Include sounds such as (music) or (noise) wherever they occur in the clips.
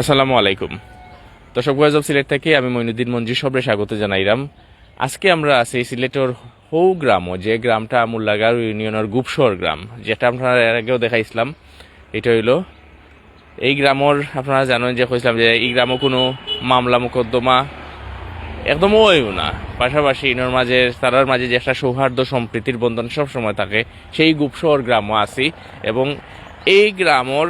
আসসালামু আলাইকুম। দর্শক ভয়েস অফ সিলেট থেকে আমি মইনুদ্দিন মঞ্জু সবরে স্বাগত জানাইলাম। আজকে আমরা আছি সিলেটের হৌ গ্রামও যে গ্রামটা মুল্লাগার ইউনিয়নের গুপসর গ্রাম, যেটা আপনারা এর আগেও দেখাইছিলাম, এটা হইল এই গ্রামর, আপনারা জানেন যে কইছিলাম যে এই গ্রামও কোনো মামলা মোকদ্দমা একদম ওইও না। পাশাপাশি ইনোর মাঝে, তারার মাঝে যে একটা সৌহার্দ্য সম্প্রীতির বন্ধন সবসময় থাকে, সেই গুপসর গ্রামও আছি এবং এই গ্রামর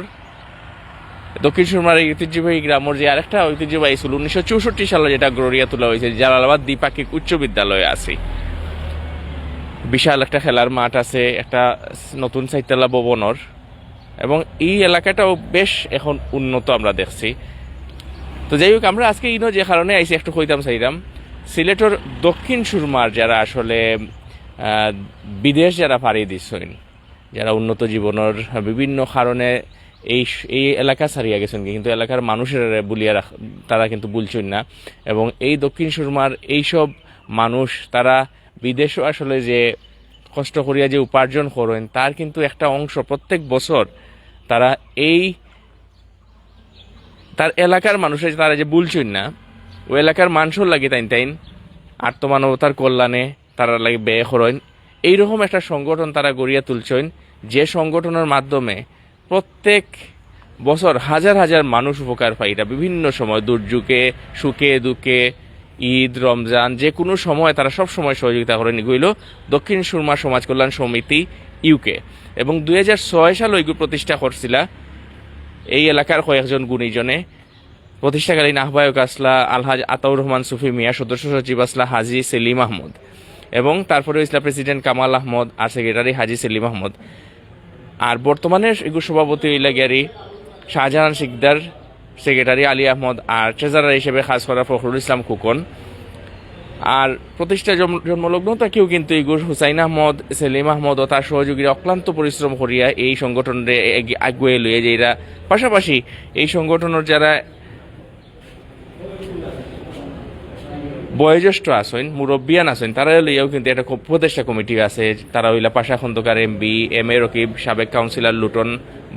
দক্ষিণ সুরমার ঐতিহ্যবাহী গ্রামের যে আরেকটা ঐতিহ্যবাহী ছিল, উনিশশো চৌষট্টি সালে যেটা গড়িয়া তোলা হয়েছে, জালালাবাদ দ্বিপাক্ষিক উচ্চ বিদ্যালয়ে আছে। বিশাল একটা খেলার মাঠ আছে, একটা নতুন সাইতলা ভবনর। এবং এই এলাকাটাও বেশ এখন উন্নত আমরা দেখছি। তো যাই হোক, আমরা আজকে ইনো যে কারণে আইসি, একটু কইতাম চাইলাম সিলেটের দক্ষিণ সুরমার যারা আসলে বিদেশ যারা পাড়ি দিচ্ছেন, যারা উন্নত জীবনের বিভিন্ন কারণে এই এই এলাকা ছাড়িয়া গেছেন কিন্তু এলাকার মানুষের বলিয়া রাখ, তারা কিন্তু বলছেন না। এবং এই দক্ষিণ সুরমার এইসব মানুষ, তারা বিদেশও আসলে যে কষ্ট করিয়া যে উপার্জন করেন, তার কিন্তু একটা অংশ প্রত্যেক বছর তারা এই তার এলাকার মানুষের তারা যে বলছেন না ওই এলাকার মানুষের লাগে তাইন তাইন আত্মমানবতার কল্যাণে তারা লাগে ব্যয় করেন। এইরকম একটা সংগঠন তারা গড়িয়া তুলছেন, যে সংগঠনের মাধ্যমে প্রত্যেক বছর হাজার হাজার মানুষ উপকার পায়। এটা বিভিন্ন সময়, দুর্যোগে, সুখে, দুঃখে, ঈদ, রমজান, যে কোনো সময় তারা সব সময় সহযোগিতা করেন এগুলো দক্ষিণ সুরমা সমাজ কল্যাণ সমিতি ইউকে এবং দুই হাজার ছয় সাল ওইগুলো প্রতিষ্ঠা করছিলা। এই এলাকার কয়েকজন গুণীজনে। প্রতিষ্ঠাকালীন আহ্বায়ক আসলা আলহাজ আতাউর রহমান সুফি মিয়া, সদস্য সচিব আসলা হাজি সেলিম আহমদ। এবং তারপরে ইসলা প্রেসিডেন্ট কামাল আহমদ আর সেক্রেটারি হাজি সেলিম আহমদ। আর বর্তমানে এগুলো সভাপতি হইলা শাহজাহান শিকদার, সেক্রেটারি আলী আহমদ আর ট্রেজারার হিসেবে খাস করা ফখরুল ইসলাম খুকন। আর প্রতিষ্ঠা জন্ম- জন্মলগ্ন তাকেও কিন্তু ইগুর হুসাইন আহমদ, সেলিম আহমদ ও তার সহযোগীরা অক্লান্ত পরিশ্রম করিয়া এই সংগঠনের আগুয়ে লইয়া যে এরা পাশাপাশি এই সংগঠনের যারা বয়োজ্যেষ্ঠ আছেন, মুরব্বিয়ান আছেন, তারা লইয়াও কিন্তু একটা উপদেষ্টা কমিটি আছে। তারা হইলা Pasha Khandakar MB M A Rakib, সাবেক councillor Luton,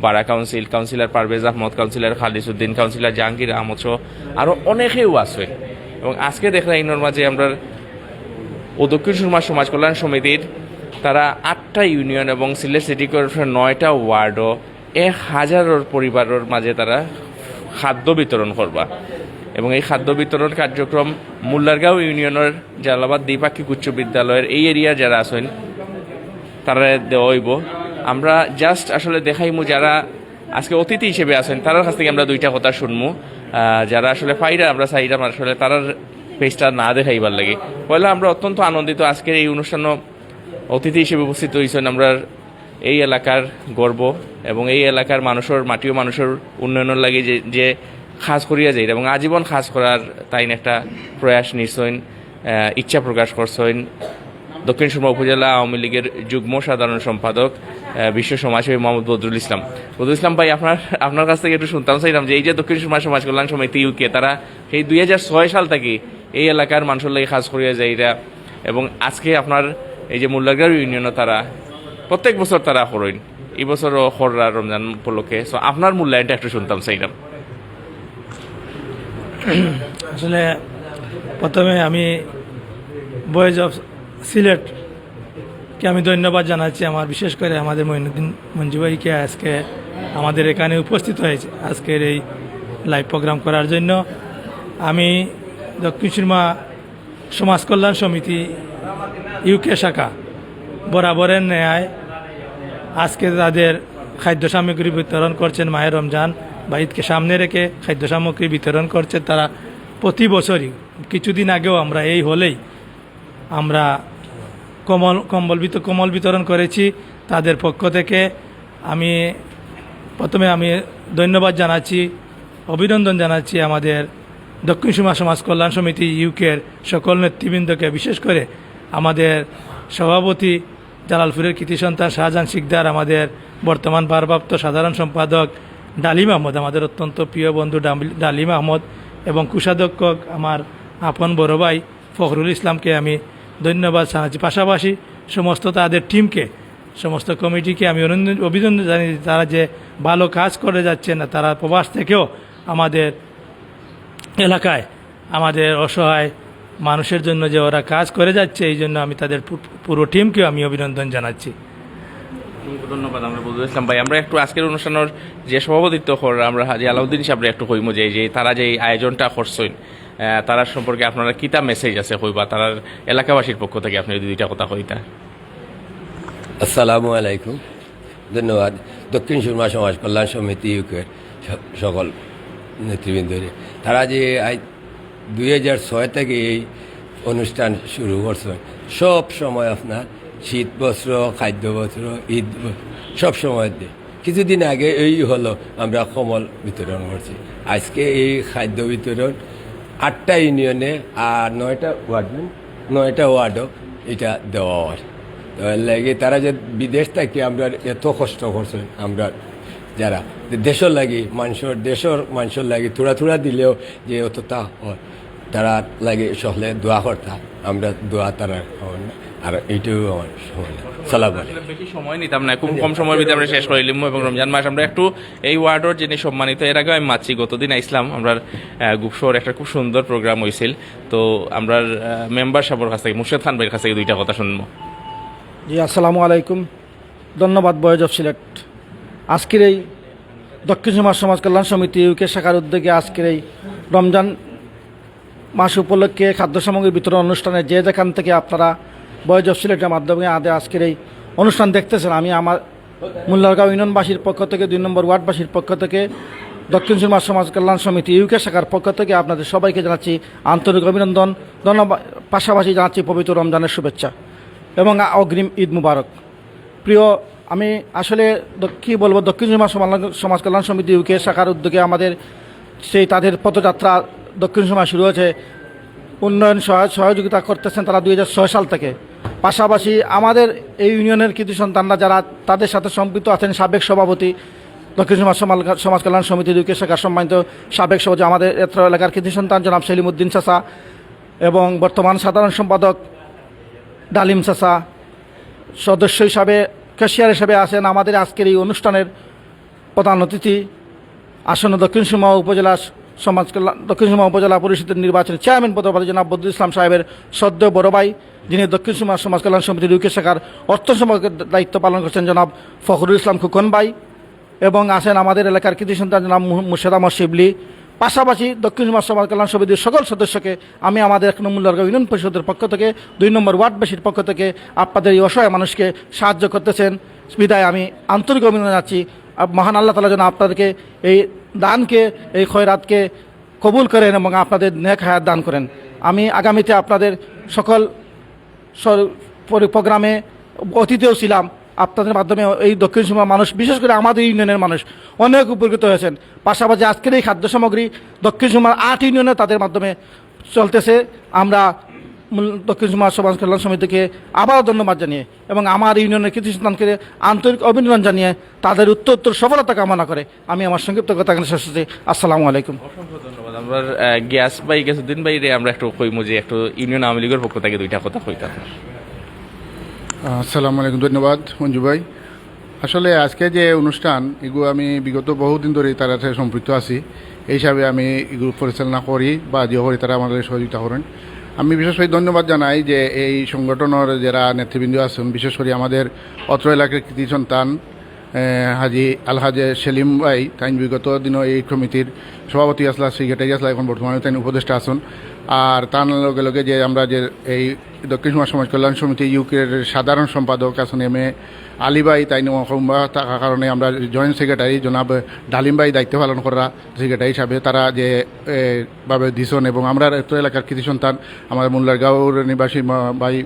borough council, councillor Parvez Ahmad, councillor Khalisuddin, councillor Jahangir Ahmad সহ আরও অনেকেও আছে এবং আজকে দেখলাম ইনোর মাঝে আমরা ও দক্ষিণ সুরমা সমাজ কল্যাণ সমিতির, তারা আটটা ইউনিয়ন এবং সিলেট সিটি কর্পোরেশন নয়টা ওয়ার্ডও এক হাজারের পরিবারের মাঝে তারা খাদ্য বিতরণ করবা। এবং এই খাদ্য বিতরণ কার্যক্রম মুল্লারগাঁও ইউনিয়নের জালাবাদ দ্বিপাক্ষিক উচ্চ বিদ্যালয়ের এই এরিয়া যারা আছেন, তারা দেওয়া হইব। আমরা জাস্ট আসলে দেখাইমু যারা আজকে অতিথি হিসেবে আছেন তার কাছ থেকে আমরা দুইটা কথা শুনমু। যারা আসলে ফাইরা আমরা চাইলাম আসলে তারার পেজটা না দেখাইবার লাগে। পয়লা আমরা অত্যন্ত আনন্দিত, আজকের এই অনুষ্ঠান অতিথি হিসেবে উপস্থিত হয়েছেন আমরা। এই এলাকার গর্ব এবং এই এলাকার মানুষের মাটিও মানুষের উন্নয়নের লাগে যে যে খাস করিয়া যাই এবং আজীবন খাস করার তাই একটা প্রয়াস নিশ্চয় ইচ্ছা প্রকাশ করছেন দক্ষিণ সুরমা উপজেলা আওয়ামী লীগের যুগ্ম সাধারণ সম্পাদক বিশ্ব সমাজসেবী মোহাম্মদ বদরুল ইসলাম। বদরুল ইসলাম ভাই, আপনার আপনার কাছ থেকে একটু শুনতাম চাইলাম যে এই যে দক্ষিণ সুরমা সমাজ কল্যাণ সমিতি, ইউকে, তারা সেই দুই হাজার ছয় সাল থেকে এই এলাকার মানুষের লাগে খাস করিয়া যায় এরা। এবং আজকে আপনার এই যে মুল্লাগার ইউনিয়নও তারা, প্রত্যেক বছর তারা করেন এই বছরও খররা রমজান উপলক্ষে। সো আপনার মূল্যায়নটা একটু শুনতাম, চাইলাম। আসলে প্রথমে আমি বয়েজ অফ সিলেটকে আমি ধন্যবাদ জানাচ্ছি আমার, বিশেষ করে আমাদের মঈনুদ্দিন মঞ্জু ভাইকে আজকে আমাদের এখানে উপস্থিত হয়েছে আজকের এই লাইভ প্রোগ্রাম করার জন্য। আমি দক্ষিণ সুরমা সমাজ কল্যাণ সমিতি ইউকে শাখা বরাবরের ন্যায় আজকে তাদের খাদ্য সামগ্রী বিতরণ করছেন মায়ের রমজান। বা সামনে রেখে খাদ্য সামগ্রী বিতরণ করছে তারা প্রতি বছরই। কিছুদিন আগেও আমরা এই হলেই আমরা কমল, কম্বল কমল বিতরণ করেছি। তাদের পক্ষ থেকে আমি প্রথমে আমি ধন্যবাদ জানাচ্ছি, অভিনন্দন জানাচ্ছি আমাদের দক্ষিণ সুমা সমাজ কল্যাণ সমিতি ইউকের সকল নেতৃবৃন্দকে, বিশেষ করে আমাদের সভাপতি জালালপুরের কৃতি সন্তান শাহজাহান শিকদার, আমাদের বর্তমান ভারপ্রাপ্ত সাধারণ সম্পাদক ডালিম আহমদ, আমাদের অত্যন্ত প্রিয় বন্ধু ডালিম আহমদ এবং কোষাধ্যক্ষ আমার আপন বড় ভাই ফখরুল ইসলামকে আমি ধন্যবাদ জানাচ্ছি। পাশাপাশি সমস্ত তাদের টিমকে সমস্ত কমিটিকে আমি অভিনন্দন অভিনন্দন জানি তারা যে ভালো কাজ করে যাচ্ছে না, তারা প্রবাস থেকেও আমাদের এলাকায় আমাদের অসহায় মানুষের জন্য যে ওরা কাজ করে যাচ্ছে, এই জন্য আমি তাদের পুরো টিমকেও আমি অভিনন্দন জানাচ্ছি। অসংখ্য ধন্যবাদ, আমরা বলতে ইসলাম ভাই, আমরা একটু আজকের অনুষ্ঠানের যে সভাপতিত্ব কর আমরা হাজি আলাউদ্দিন সাহেব একটু কইমু যে যে তারা যে এই আয়োজনটা করছেন তারার সম্পর্কে আপনারা কিতা মেসেজ আছে কইবা? তারার এলাকাবাসীর পক্ষ থেকে আপনি দুইটা কথা কইতা। আসসালামু আলাইকুম। ধন্যবাদ। দক্ষিণ সুরমা সমাজ কল্যাণ সমিতি ইউকের সকল নেতৃবৃন্দরে। তারা যে দুই হাজার ছয় থেকে এই অনুষ্ঠান শুরু করছেন সব সময় আপনার শীত বস্ত্র, খাদ্য বস্ত্র, ঈদ সব সময় দিয়ে। কিছুদিন আগে এই হলো, আমরা কমল বিতরণ করছি। আজকে এই খাদ্য বিতরণ আটটা ইউনিয়নে আর নয়টা ওয়ার্ড নয়টা ওয়ার্ডও এটা দেওয়া হয়। তো লাগে তারা যে বিদেশ থেকে আমরা এত কষ্ট করছেন, আমরা যারা দেশের লাগি, মানুষের, দেশের মানুষের লাগি থোড়া থোড়া দিলেও যে অতটা তারা লাগে সকলে দোয়া করতা আমরা দোয়া তারা হন না। আর এইটাও আমার সময় না সালাম আলাইকুম। বেশি সময় নিতাম না খুব কম সময়ের ভিতরে আমরা শেষ করিলাম এবং রমজান মাস। আমরা একটু এই ওয়ার্ডের যিনি সম্মানিত এর আগে আমি মাছি গতদিন আইসলাম আমরা গুপশোর একটা খুব সুন্দর প্রোগ্রাম হয়েছিল তো আমরা মেম্বার সাহেবের কাছ থেকে মুর্শেদ খান ভাইয়ের কাছ থেকে দুইটা কথা শুনব। জি আসসালামু আলাইকুম। ধন্যবাদ বয়েজ অফ সিলেট আজকের এই দক্ষিণ সমাজ সমাজ কল্যাণ সমিতি ইউকে শাখার উদ্যোগে আজকের এই রমজান মাস উপলক্ষে খাদ্য সামগ্রী বিতরণ অনুষ্ঠানে যে যেখান থেকে আপনারা বয়েজ অফ সিলেটের মাধ্যমে আদে আজকের এই অনুষ্ঠান দেখতেছেন। আমি আমার মুল্লারগাঁও ইউনিয়নবাসীর পক্ষ থেকে, দুই নম্বর ওয়ার্ডবাসীর পক্ষ থেকে, দক্ষিণ সমাজ সমাজ কল্যাণ সমিতি ইউকে শাখার পক্ষ থেকে আপনাদের সবাইকে জানাচ্ছি আন্তরিক অভিনন্দন। ধন্যবাদ। পাশাপাশি জানাচ্ছি পবিত্র রমজানের শুভেচ্ছা এবং অগ্রিম ঈদ মুবারক। প্রিয়, আমি আসলে কি বলব, দক্ষিণ সমাজ সমাজ- কল্যাণ সমিতি ইউকে শাখার উদ্যোগে আমাদের সেই তাদের পথযাত্রা দক্ষিণ সমাজ শুরু হয়েছে। উন্নয়ন সহায়- সহযোগিতা করতেছেন তারা দুই হাজার ছয় সাল থেকে। পাশাপাশি আমাদের এই ইউনিয়নের কৃতি সন্তানরা যারা তাদের সাথে সম্পৃক্ত আছেন সাবেক সভাপতি দক্ষিণ সমাজ সমাজ কল্যাণ সমিতি ইউকে শাখার সম্মানিত সাবেক সভাপতি আমাদের এত্র এলাকার কৃতি সন্তান জনাব সেলিমুদ্দিন চাষা এবং বর্তমান সাধারণ সম্পাদক ডালিম চাষা সদস্য হিসাবে ক্যাশিয়ার হিসাবে আছেন আমাদের আজকের এই অনুষ্ঠানের প্রধান অতিথি, আসন্ন দক্ষিণ সুরমা উপজেলা সমাজ কল্যাণ, দক্ষিণ সুরমা উপজেলা পরিষদের নির্বাচনে চেয়ারম্যান পদপ্রার্থী জনাব বদরুল ইসলাম সাহেবের সদ্য বড় ভাই, যিনি দক্ষিণ সুরমা সমাজ কল্যাণ সমিতির ইউকে শাখার অর্থ সম্পর্কের দায়িত্ব পালন করছেন জনাব ফখরুল ইসলাম খুকন ভাই এবং আছেন আমাদের এলাকার কৃতি সন্তান জনাব মুর্শেদ আহমদ শিবলি। পাশাপাশি দক্ষিণ সমাজ সমাজ কল্যাণ সমিতির সকল সদস্যকে আমি আমাদের এক নম্বর লর্গ ইউনিয়ন পরিষদের পক্ষ থেকে, দুই নম্বর ওয়ার্ডবাসীর পক্ষ থেকে আপনাদের এই অসহায় মানুষকে সাহায্য করতেছেন। বিদায় আমি আন্তরিক অভিনন্দন জানাচ্ছি। মহান আল্লাহ তালা যেন আপনাদেরকে এই দানকে, এই খয়রাতকে কবুল করেন এবং আপনাদের নেক হায়াত দান করেন। আমি আগামীতে আপনাদের সকল প্রোগ্রামে অতিথিও ছিলাম। আপনাদের মাধ্যমে এই দক্ষিণ সীমা মানুষ, বিশেষ করে আমাদের ইউনিয়নের মানুষ, অনেক উপকৃত হয়েছেন। পাশাপাশি আজকের এই খাদ্য সামগ্রী দক্ষিণ সীমার আট ইউনিয়নে তাদের মাধ্যমে চলতেছে। আমরা দক্ষিণ সীমা সমাজ কল্যাণ সমিতিকে আবারও ধন্যবাদ জানিয়ে এবং আমার ইউনিয়নের কৃষি সন্তানকে আন্তরিক অভিনন্দন জানিয়ে তাদের উত্তর উত্তর সফলতা কামনা করে আমি আমার সংক্ষিপ্ত কথা শেষ করছি। আসসালামু আলাইকুম। অসংখ্য ধন্যবাদ। আমরা গ্যাস ভাই গেছুদ্দিন ভাই রে আমরা একটু কইমু যে একটু ইউনিয়ন আওয়ামী লীগের পক্ষ থেকে দুইটা কথা কইতাম আসসালামু আলাইকুম ধন্যবাদ মঞ্জু ভাই। আসলে আজকে যে অনুষ্ঠান এগুলো আমি বিগত বহুদিন ধরে তার সাথে সম্পৃক্ত আছি। এই হিসাবে আমি এগুলো পরিচালনা করি বা যে করি তারা আমাদের সহযোগিতা করেন। আমি বিশেষ করে ধন্যবাদ জানাই যে এই সংগঠনের যারা নেতৃবৃন্দ আছেন, বিশেষ করে আমাদের অত্র এলাকার কৃতি সন্তান হাজি আলহাজে সেলিম ভাই তাই বিগত দিনও এই কমিটির সভাপতি আসলা, সেক্রেটারি আসলা, এখন বর্তমানে তাই উপদেষ্টা আসুন আর তার লগে লগে যে আমরা যে এই দক্ষিণ সমাজ সমাজ কল্যাণ সমিতি ইউকের সাধারণ সম্পাদক আছেন এম এ আলিবাই তাই থাকার কারণে আমরা জয়েন্ট সেক্রেটারি জনাব ডালিমবাই দায়িত্ব পালন করা সেক্রেটারি হিসাবে তারা যে ভাবে দিছন এবং আমরা এত এলাকার কৃতি সন্তান, আমাদের মোল্লার গাঁও নিবাসী ভাই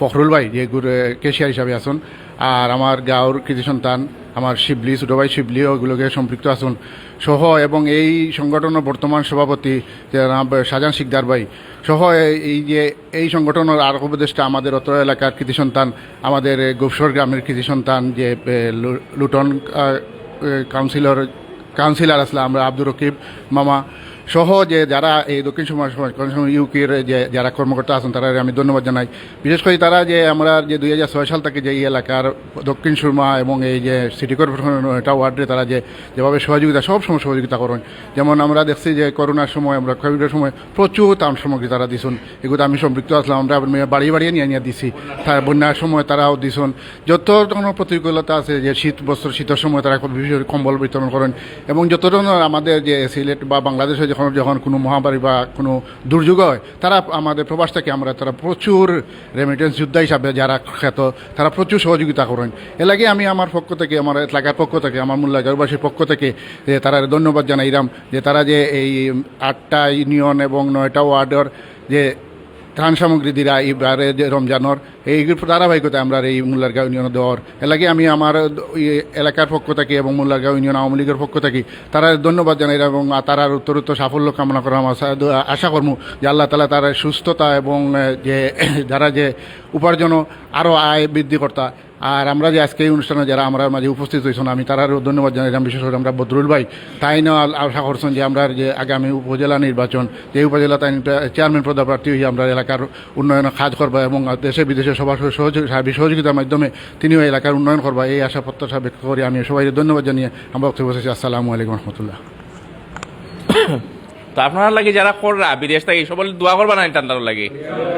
ফখরুল ভাই, যে গুর কেশিয়ার হিসাবে আছেন আর আমার গাঁওর কৃতি সন্তান, আমার শিবলি ছোটো ভাই শিবলি, ওগুলোকে সম্পৃক্ত আছেন। সহ এবং এই সংগঠনের বর্তমান সভাপতি শাহজাহান শিকদার ভাই। সহ এই- এই যে, এই সংগঠনের আর উপদেষ্টা আমাদের অত এলাকার কৃতি সন্তান, আমাদের গোপসর গ্রামের কৃতি সন্তান যে লুটন কাউন্সিলর কাউন্সিলর আসলে আমরা আব্দুর রকিব মামা। সহ যে যারা এই দক্ষিণ সমাজ ইউকের যে যারা কর্মকর্তা আছেন, তারা আমি ধন্যবাদ জানাই। বিশেষ করে তারা যে আমরা যে দুই হাজার ছয় সাল থেকে যে এই এলাকার দক্ষিণ সুরমা এবং এই যে সিটি কর্পোরেশন এটা ওয়ার্ডে তারা যে যেভাবে সহযোগিতা, সব সময় সহযোগিতা করেন। যেমন আমরা দেখছি যে করোনার সময়, আমরা কোভিডের সময় প্রচুর তাম সামগ্রী তারা দিছুন। এগুলো আমি সম্পৃক্ত আসলাম আমরা বাড়ি বাড়িয়ে নিয়ে নিয়ে দিছি। তার বন্যার সময় তারাও দিছুন। যত ধরনের প্রতিকূলতা আছে, যে শীত বস্ত্র, শীতের সময় তারা বিশেষ কম্বল বিতরণ করেন। এবং যত ধরনের আমাদের যে সিলেট বা বাংলাদেশে যখন যখন কোনো মহামারী বা কোনো দুর্যোগ হয়, তারা আমাদের প্রবাস থেকে আমরা, তারা প্রচুর রেমিটেন্স যোদ্ধা হিসাবে যারা খ্যাত, তারা প্রচুর সহযোগিতা করেন। লাগে আমি আমার পক্ষ থেকে, আমার এলাকার পক্ষ থেকে, আমার মূল্য জলবাসীর পক্ষ থেকে, যে তারা ধন্যবাদ জানাইলাম, যে তারা যে এই আটটা ইউনিয়ন এবং নয়টা ওয়ার্ডের যে ত্রাণ সামগ্রী দিরা এইবারে যে রমজানর, এই ধারাবাহিকতা আমরা এই মোল্লারগাঁও ইউনিয়ন দেওয়ার। এলাকায় আমি আমার এলাকার পক্ষ থাকি এবং মোল্লারগাঁও ইউনিয়ন আওয়ামী লীগের পক্ষ থাকি তারা ধন্যবাদ জানাই এবং তারার উত্তরোত্তর সাফল্য কামনা করা আমার আশা কর্ম যে আল্লাহ তালা তার সুস্থতা এবং যে, (clears throat) যারা যে উপার্জন আরও আয় বৃদ্ধি কর্তা আর আমরা যে আজকে এই অনুষ্ঠানে যারা আমরা মাঝে উপস্থিত হয়েছেন, আমি তারারও ধন্যবাদ জানাইলাম বিশেষ করে আমরা বদরুল ভাই, তাই না আশা করছেন যে আমরা যে আগামী উপজেলা নির্বাচন যে উপজেলা তাই চেয়ারম্যান পদপ্রার্থী হয়ে আমরা এলাকার উন্নয়নে কাজ করব এবং দেশে বিদেশে সবার সহযোগ সহযোগিতার মাধ্যমে তিনিও এলাকার উন্নয়ন করবা। এই আশা প্রত্যাশা ব্যক্ত করি। আমি সবাই ধন্যবাদ জানিয়ে আমরা বক্তব্য আসসালামু আলাইকুম রহমতুল্লাহ। তো আপনারা লাগে যারা কররা বিদেশ থেকে সবল দোয়া করবা না টান্দার লাগে?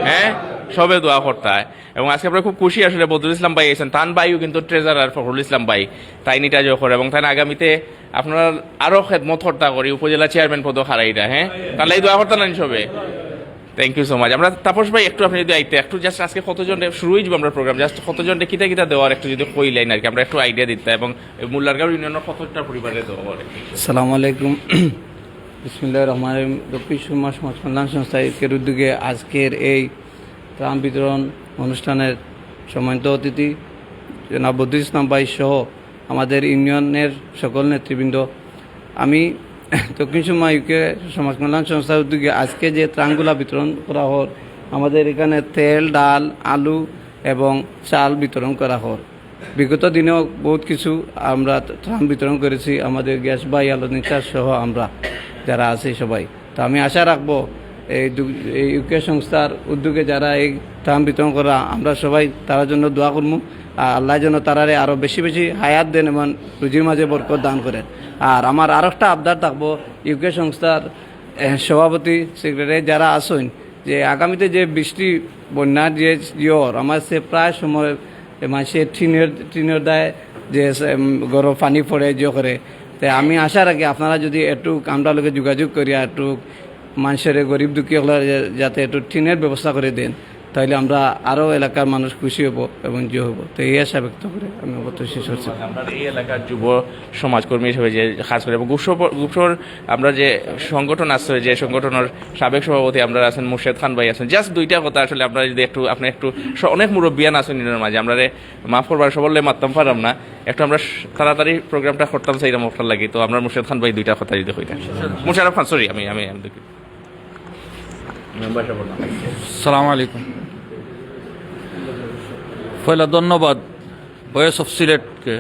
হ্যাঁ। সবে দোয়া করতে হয়। এবং আজকে আমরা খুব খুশি আসলে বদরুল ইসলাম ভাই এসেছেন। তান ভাইও কিন্তু ট্রেজারার ফখরুল ইসলাম ভাই তাই নিটা জয় করে। এবং তাই আগামীতে আপনারা আরও খেদমত হর্তা করি উপজেলা চেয়ারম্যান পদ হারাইটা হ্যাঁ? তাহলে দোয়া করতে না সবে। থ্যাংক ইউ সো মাচ আমরা তাপস ভাই একটু আপনি যদি আইতে একটু জাস্ট আজকে কতজন শুরুই যাব আমরা প্রোগ্রাম জাস্ট কতজন কিতা কিতা দেওয়ার একটু যদি কই লাইন আর কি আমরা একটু আইডিয়া দিতে এবং মুল্লারগাঁও ইউনিয়নের কতটা পরিবারে দেওয়া করে সালামু আলাইকুম। বিসমুল্লাহ রহমান রহিম। দক্ষিণ সুরমা সমাজ কল্যাণ সংস্থা এর উদ্যোগে আজকের এই ত্রাণ বিতরণ অনুষ্ঠানের সম্মানিত অতিথি জনাব বদরুল ইসলাম ভাই সহ আমাদের ইউনিয়নের সকল নেতৃবৃন্দ। আমি দক্ষিণ সুরমা ইউকে সমাজ কল্যাণ সংস্থার উদ্যোগে আজকে যে ত্রাণগুলা বিতরণ করা হল, আমাদের এখানে তেল, ডাল, আলু এবং চাল বিতরণ করা হল। বিগত দিনেও বহুত কিছু আমরা ত্রাণ বিতরণ করেছি। আমাদের গ্যাস বাই আলোচনা সহ আমরা। যারা আছে সবাই। তো আমি আশা রাখব এই ইউকে সংস্থার উদ্যোগে যারা এই ত্রাণ বিতরণ করা, আমরা সবাই তার জন্য দোয়া করব আর আল্লাহ যেন তারারে আরও বেশি বেশি হায়াত দেন এবং রুজির মাঝে বরকত দান করেন। আর আমার আরও একটা আবদার থাকব ইউকে সংস্থার সভাপতি সেক্রেটারি যারা আসেন যে আগামীতে যে বৃষ্টি, বন্যার যে ইয়র আমার সে প্রায় সময় মাসে টিনের টিনের দায় যে গরম পানি পড়ে যে করে। তাই আমি আশা রাখি আপনারা যদি একটু আমরা লোকে যোগাযোগ করিয়া একটু মানুষের গরিব দুঃখী হলে যাতে একটু টিনের ব্যবস্থা করে দেন। তাহলে আমরা আরও এলাকার মানুষ খুশি হব এবং যে হব। তো এই আশা ব্যক্ত করে আমি অবশ্যই শেষ করছি। আমরা এই এলাকার যুব সমাজকর্মী হিসেবে যে কাজ করি এবং গুপসর আমরা যে সংগঠন আছে যে সংগঠনের সাবেক সভাপতি আমরা আছেন মুর্শেদ খান ভাই আছেন। জাস্ট দুইটা কথা আসলে আপনারা যদি একটু আপনি একটু অনেক মুরব্বিয়ান আছেন নিজের মাঝে আমরা রে মাফ করবার সবলে মারতাম পারাম না। একটু আমরা তাড়াতাড়ি প্রোগ্রামটা করতাম সেইরকম অফার লাগে। তো আমরা মুর্শেদ খান ভাই দুইটা কথা যদি হইতাম মুশারফ খান সরি আমি আমি। সালাম আলাইকুম। পয়লা ধন্যবাদ ভয়েস অফ সিলেটকে।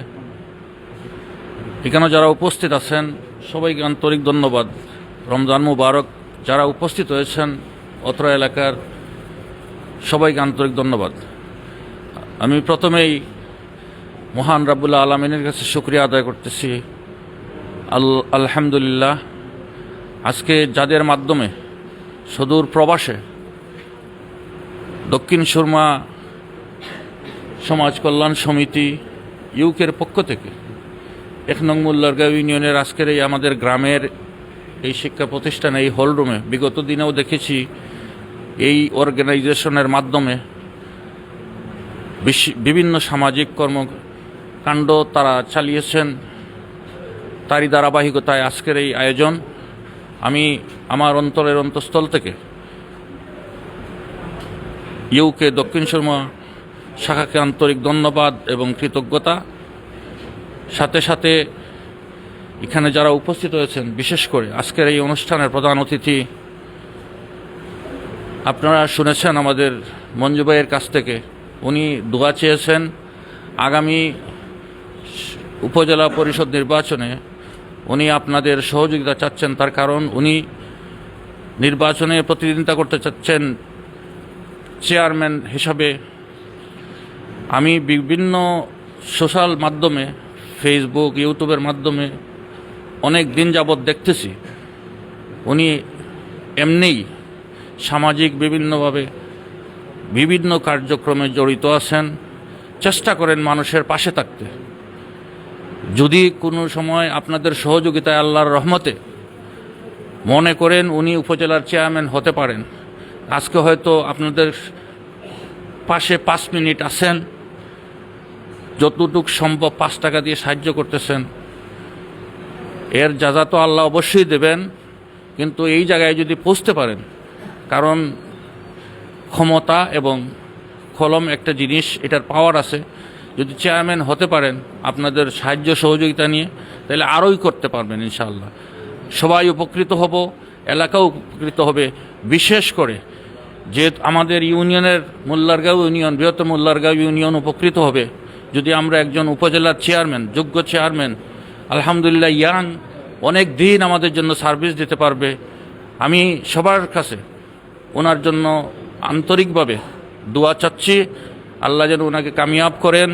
এখানে যারা উপস্থিত আছেন, সবাইকে আন্তরিক ধন্যবাদ। রমজান মুবারক যারা উপস্থিত হয়েছেন অত্র এলাকার, সবাইকে আন্তরিক ধন্যবাদ। আমি প্রথমেই মহান রাবুল্লাহ আলমিনের কাছে শুক্রিয়া আদায় করতেছি। আল, আলহামদুলিল্লাহ, আজকে যাদের মাধ্যমে সদূর প্রবাসে দক্ষিণ সুরমা সমাজ কল্যাণ সমিতি ইউকের পক্ষ থেকে। এক নং মোল্লারগাঁও ইউনিয়নের আজকের এই আমাদের গ্রামের এই শিক্ষা প্রতিষ্ঠানে, এই হলরুমে বিগত দিনেও দেখেছি এই অর্গানাইজেশনের মাধ্যমে বিভিন্ন সামাজিক কর্মকাণ্ড তারা চালিয়েছেন। তারই ধারাবাহিকতায় আজকের এই আয়োজন। আমি আমার অন্তরের অন্তঃস্থল থেকে ইউকে দক্ষিণ শর্মা শাখাকে আন্তরিক ধন্যবাদ এবং কৃতজ্ঞতা। সাথে সাথে এখানে যারা উপস্থিত হয়েছেন, বিশেষ করে আজকের এই অনুষ্ঠানের প্রধান অতিথি, আপনারা শুনেছেন আমাদের মঞ্জু ভাইয়ের কাছ থেকে। উনি দোয়া চেয়েছেন আগামী উপজেলা পরিষদ নির্বাচনে উনি আপনাদের সহযোগিতা চাচ্ছেন, তার কারণ উনি নির্বাচনে প্রতিদ্বন্দ্বিতা করতে চাচ্ছেন চেয়ারম্যান হিসাবে। আমি বিভিন্ন সোশ্যাল মাধ্যমে ফেসবুক ইউটিউবের মাধ্যমে অনেক দিন যাবৎ দেখতেছি। উনি এমনিই সামাজিক বিভিন্নভাবে বিভিন্ন কার্যক্রমে জড়িত আছেন। চেষ্টা করেন মানুষের পাশে থাকতে। যদি কোনো সময় আপনাদের সহযোগিতায় আল্লাহর রহমতে মনে করেন উনি উপজেলার চেয়ারম্যান হতে পারেন, আজকে হয়তো আপনাদের পাশে পাঁচ মিনিট আছেন। যতটুক সম্ভব পাঁচ টাকা দিয়ে সাহায্য করতেছেন। এর যাজা তো আল্লাহ অবশ্যই দেবেন, কিন্তু এই জায়গায় যদি পৌঁছতে পারেন, কারণ ক্ষমতা এবং কলম একটা জিনিস, এটার পাওয়ার আছে। যদি চেয়ারম্যান হতে পারেন আপনাদের সাহায্য সহযোগিতা নিয়ে, তাহলে আরোই করতে পারবেন ইনশাআল্লাহ। সবাই উপকৃত হব, এলাকাও উপকৃত হবে, বিশেষ করে যে আমাদের ইউনিয়নের মোল্লারগাঁও ইউনিয়ন বৃহত্তম মোল্লারগাঁও ইউনিয়ন উপকৃত হবে। যদি আমরা একজন উপজেলার চেয়ারম্যান, যোগ্য চেয়ারম্যান, আলহামদুলিল্লাহ ইয়াং, অনেক দিন আমাদের জন্য সার্ভিস দিতে পারবে। আমি সবার কাছে ওনার জন্য আন্তরিকভাবে দোয়া চাচ্ছি। আল্লাহ যেন ওনাকে কামিয়াব করেন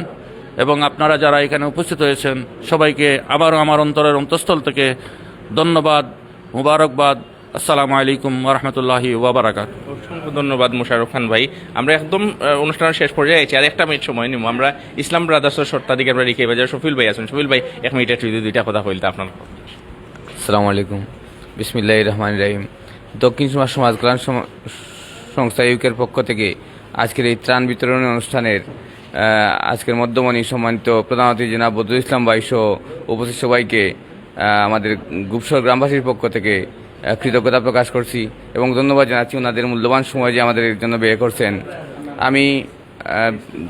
এবং আপনারা যারা এখানে উপস্থিত হয়েছেন, সবাইকে আবারও আমার অন্তরের অন্তঃস্থল থেকে ধন্যবাদ, মুবারকবাদ। আসসালামু আলাইকুম ওরহমতুল্লাহি ওবরাকাত অসংখ্য ধন্যবাদ মুশারফ খান ভাই। আমরা একদম অনুষ্ঠানের শেষ পর্যায়ে আছি আর একটা মিনিট সময় নিব। আমরা ইসলাম ব্রাদার্সের শর্তাধিকার আমরা রেখে বাজার শফিল ভাই আছেন। শফিল ভাই এক মিনিটের যদি দুইটা কথা বলতে আপনার। আসসালামু আলাইকুম। বিসমিল্লাহ রহমান রাহিম। দক্ষিণ সমাজ সমাজ কল্যাণ সংস্থা ইউকের পক্ষ থেকে আজকের এই ত্রাণ বিতরণ অনুষ্ঠানের আজকের মধ্যমণি সম্মানিত প্রধান অতিথি জনাব বদরুল ইসলাম ভাই সহ উপস্থিত সবাইকে আমাদের গুপসর গ্রামবাসীর পক্ষ থেকে কৃতজ্ঞতা প্রকাশ করছি এবং ধন্যবাদ জানাচ্ছি ওনাদের মূল্যবান সময় যে আমাদের এর জন্য ব্যয় করছেন। আমি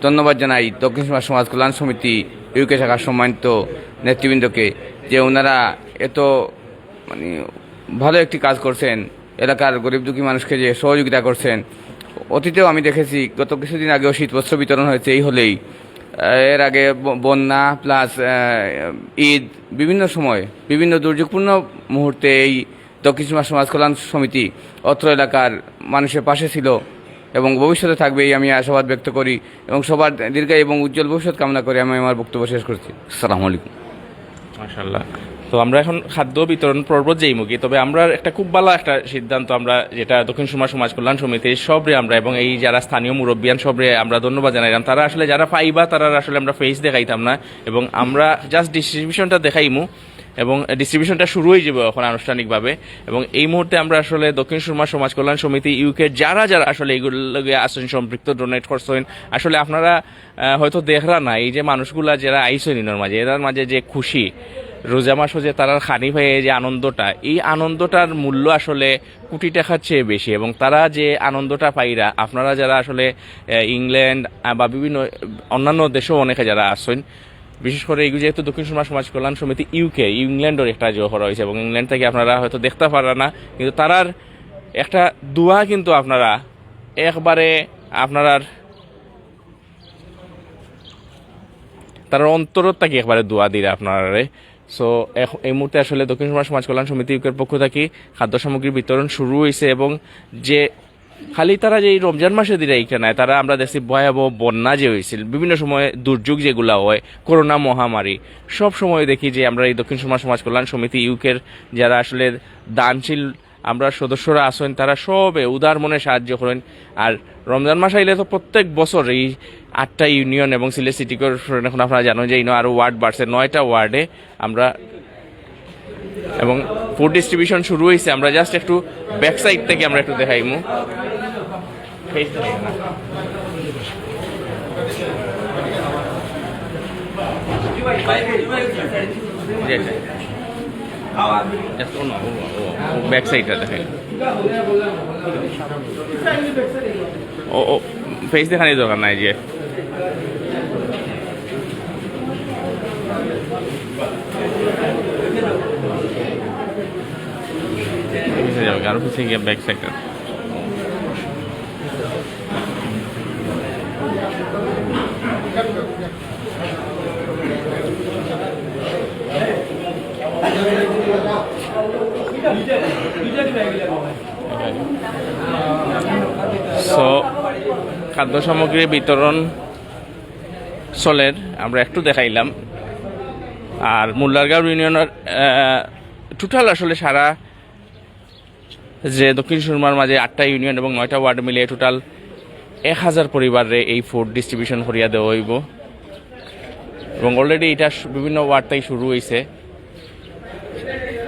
ধন্যবাদ জানাই দক্ষিণ সমাজ সমাজ কল্যাণ সমিতি, ইউকে শাখার সম্মানিত নেতৃবৃন্দকে যে ওনারা এত মানে ভালো একটি কাজ করছেন, এলাকার গরিব দুঃখী মানুষকে যে সহযোগিতা করছেন। অতীতেও আমি দেখেছি, গত কিছুদিন আগেও শীতবস্ত্র বিতরণ হয়েছে, এই হলেই। এর আগে বন্যা প্লাস ঈদ, বিভিন্ন সময়, বিভিন্ন দুর্যোগপূর্ণ মুহূর্তে এই দক্ষিণ সীমা সমাজ কল্যাণ সমিতি অত্র এলাকার মানুষের পাশে ছিল এবং ভবিষ্যতে থাকবে এই আমি আশাবাদ ব্যক্ত করি এবং সবার দীর্ঘায়ু এবং উজ্জ্বল ভবিষ্যৎ কামনা করে আমি আমার বক্তব্য শেষ করছি। আসসালামু আলাইকুম। মাশাল্লাহ তো আমরা এখন খাদ্য বিতরণ পর্ব যেই মুখী তবে আমরা একটা খুব ভালো একটা সিদ্ধান্ত আমরা যেটা দক্ষিণ সমাজ সমাজ কল্যাণ সমিতি সবরে আমরা এবং এই যারা স্থানীয় মুরব্বিয়ান সবরে আমরা ধন্যবাদ জানাইলাম তারা আসলে যারা পাইবা তারা আসলে আমরা ফেস দেখাইতাম না এবং আমরা জাস্ট ডিস্ট্রিবিউশনটা দেখাইমু। এবং ডিস্ট্রিবিউশনটা শুরু হয়ে যাবে এখন আনুষ্ঠানিকভাবে। এবং এই মুহূর্তে আমরা আসলে দক্ষিণ সুরমা সমাজ কল্যাণ সমিতি ইউকে যারা যারা আসলে এইগুলো আসেন, সম্পৃক্ত ডোনেট করছেন, আসলে আপনারা হয়তো দেখরা না এই যে মানুষগুলা যারা আইসেন ইনোর মাঝে এরার মাঝে যে খুশি, রোজা মাসও যে তারা খানি ভাইয়ে যে আনন্দটা, এই আনন্দটার মূল্য আসলে কোটি টাকার চেয়ে বেশি এবং তারা যে আনন্দটা পাইরা আপনারা যারা আসলে ইংল্যান্ড বা বিভিন্ন অন্যান্য দেশেও অনেকে যারা আসেন বিশেষ করে এই যেহেতু দক্ষিণ সুরমা সমাজ কল্যাণ সমিতি ইউকে ইংল্যান্ডের একটা জোহর রয়েছে এবং ইংল্যান্ড থেকে আপনারা হয়তো দেখতে পারেন না, কিন্তু তারার একটা দোয়া কিন্তু আপনারা একবারে আপনার তার অন্তরত থাকি একবারে দোয়া দিলে আপনারে সো এই মুহূর্তে আসলে দক্ষিণ সমাজ সমাজ কল্যাণ সমিতি ইউকের পক্ষ থেকে খাদ্য সামগ্রী বিতরণ শুরু হয়েছে এবং যে খালি তারা যে রমজান মাসে দিলে এইখানে তারা আমরা দেখছি ভয়াবহ বন্যা যে হয়েছিল, বিভিন্ন সময় দুর্যোগ যেগুলা হয়, করোনা মহামারী, সব সময় দেখি যে আমরা এই দক্ষিণ সমাজ সমাজ কল্যাণ সমিতি, ইউকের যারা আসলে দানশীল আমরা সদস্যরা আসেন তারা সবে উদার মনে সাহায্য করেন। আর রমজান মাস আইলে তো প্রত্যেক বছর এই আটটা ইউনিয়ন এবং সিলেট সিটি কর্পোরেশন, এখন আপনারা জানেন যে ইনো আরও ওয়ার্ড বাড়ছে, নয়টা ওয়ার্ডে আমরা এবং ফুড ডিস্ট্রিবিউশন শুরু হয়েছে আমরা জাস্ট একটু ব্যাক সাইড থেকে আমরা একটু ব্যাক সাইডটা দেখাই। ও ফেস দেখানোর দরকার নাই যে পিছিয়ে যাবে আরও পিছিয়ে গিয়ে ব্যাক সাইডটা সো খাদ্য সামগ্রী বিতরণ চলের আমরা একটু দেখাইলাম। আর মোল্লারগাঁও ইউনিয়নের টোটাল আসলে সারা যে দক্ষিণ সুরমার মাঝে আটটা ইউনিয়ন এবং নয়টা ওয়ার্ড মিলিয়ে টোটাল এক হাজার পরিবারে এই ফুড ডিস্ট্রিবিউশন করিয়া দেওয়া হইব। এবং অলরেডি এটা বিভিন্ন ওয়ার্ড তাই শুরু হয়েছে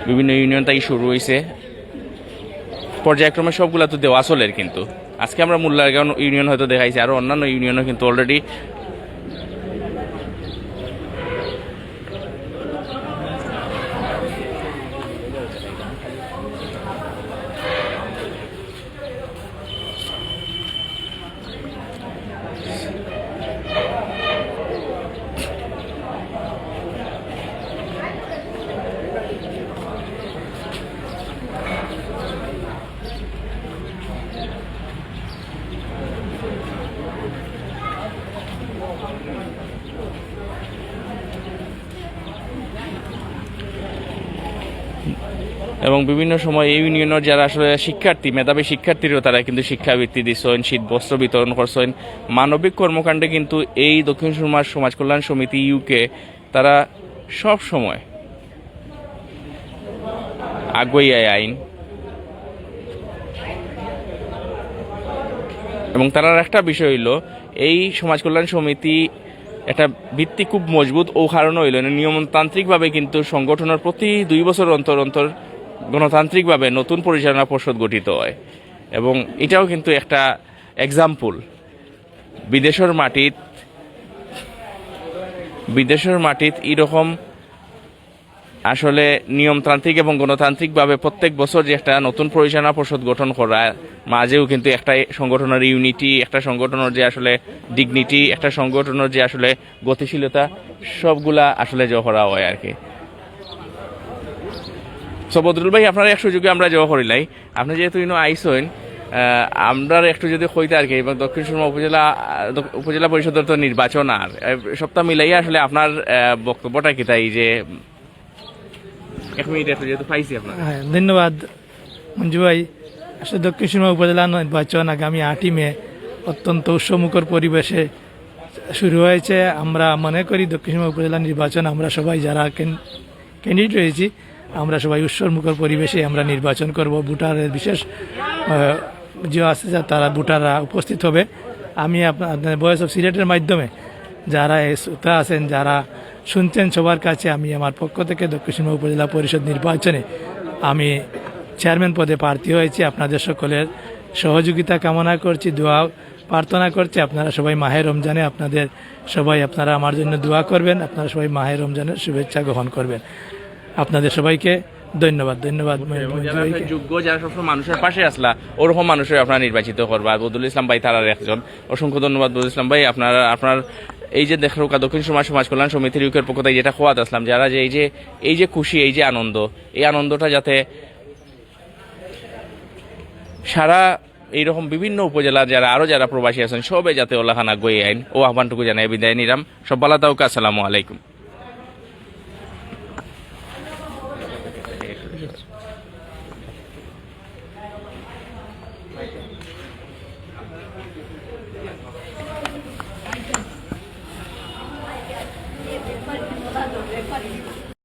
বিভিন্ন ইউনিয়ন তাই শুরু হয়েছে পর্যায়ক্রমে সবগুলা তো দেওয়া চলের কিন্তু। আজকে আমরা মোল্লারগাঁও ইউনিয়ন হয়তো দেখাইছি আরও অন্যান্য ইউনিয়নও কিন্তু অলরেডি এবং বিভিন্ন সময় এই ইউনিয়নের যারা আসলে শিক্ষার্থী, মেধাবী শিক্ষার্থীরও তারা কিন্তু শিক্ষাবৃত্তি দিচ্ছেন শীত বস্ত্র বিতরণ করছেন। মানবিক কর্মকাণ্ডে কিন্তু এই দক্ষিণ সুরমার সমাজ কল্যাণ সমিতি ইউকে তারা সব সময় আগুয়াই আইন এবং তার একটা বিষয় হইল, এই সমাজ কল্যাণ সমিতি একটা ভিত্তি খুব মজবুত ও কারণ হইল। নিয়মতান্ত্রিকভাবে কিন্তু সংগঠনের প্রতি দুই বছর অন্তর অন্তর গণতান্ত্রিকভাবে নতুন পরিচালনা পর্ষদ গঠিত হয়। এবং এটাও কিন্তু একটা এক্সাম্পল বিদেশের মাটিত বিদেশের মাটিত এরকম আসলে নিয়মতান্ত্রিক এবং গণতান্ত্রিকভাবে প্রত্যেক বছর যে একটা নতুন পরিচালনা পরিষদ গঠন করা, মাঝেও কিন্তু একটা সংগঠনের ইউনিটি একটা সংগঠনের যে আসলে ডিগনিটি একটা সংগঠনের যে আসলে গতিশীলতা, সবগুলা আসলে জয় করা হয় আর কি। সো বদরুল ভাই, আপনার এক সুযোগে আমরা জয় করিলাই আপনি যেহেতু ইনো আইসইন আমরা একটু যদি কইতে আর কি, এবং দক্ষিণ সুরমা উপজেলা উপজেলা পরিষদের তো নির্বাচন আর সপ্তাহ মিলাইয়া আসলে আপনার বক্তব্যটা কি তাই যে, এক মিনিট একটু যেহেতু পাইছি আপনার। হ্যাঁ ধন্যবাদ। মঞ্জু ভাই, আসলে দক্ষিণ সুরমা উপজেলা নির্বাচন আগামী আটই মে অত্যন্ত উৎসমুখর পরিবেশে শুরু হয়েছে। আমরা মনে করি দক্ষিণ সুরমা উপজেলা নির্বাচন আমরা সবাই যারা ক্যান্ডিডেট রয়েছি আমরা সবাই উৎসবমুখর পরিবেশে আমরা নির্বাচন করব। ভোটারের বিশেষ যে আছে যা, তারা ভোটাররা উপস্থিত হবে। আমি আপনা- আপনার ভয়েস অফ সিলেটের মাধ্যমে যারা শ্রোতা আছেন, যারা শুনছেন সবার কাছে আমি আমার পক্ষ থেকে দক্ষিণ উপজেলা পরিষদ নির্বাচনে আমি চেয়ারম্যান পদে প্রার্থী হয়েছি। আপনাদের সকলের সহযোগিতা কামনা করছি, দোয়া প্রার্থনা করছি। আপনারা সবাই মাহে রমজানে আপনাদের সবাই, আপনারা আমার জন্য দোয়া করবেন। আপনারা সবাই মাহে রমজানের শুভেচ্ছা গ্রহণ করবেন। আপনাদের সবাইকে ধন্যবাদ ধন্যবাদ যোগ্য যারা সবসময় মানুষের পাশে আসলা ওরকম মানুষের আপনারা নির্বাচিত করবা। বদুল ইসলাম ভাই তারার একজন। অসংখ্য ধন্যবাদ বদুল ইসলাম ভাই। আপনার আপনার এই যে দেখো দক্ষিণ সমাজ সমাজ কল্যাণ সমিতির ইউকের পক্ষ থেকে যেটা খোয়াত আসলাম যারা যে এই যে এই যে খুশি এই যে আনন্দ এই আনন্দটা যাতে সারা এইরকম বিভিন্ন উপজেলার যারা আরও যারা প্রবাসী আছেন সবে যাতে ওলাখানা গই আইন। ও আহ্বানটুকু জানাই বিদায় নিলাম। সব ভালো থাকুক আসসালামু আলাইকুম।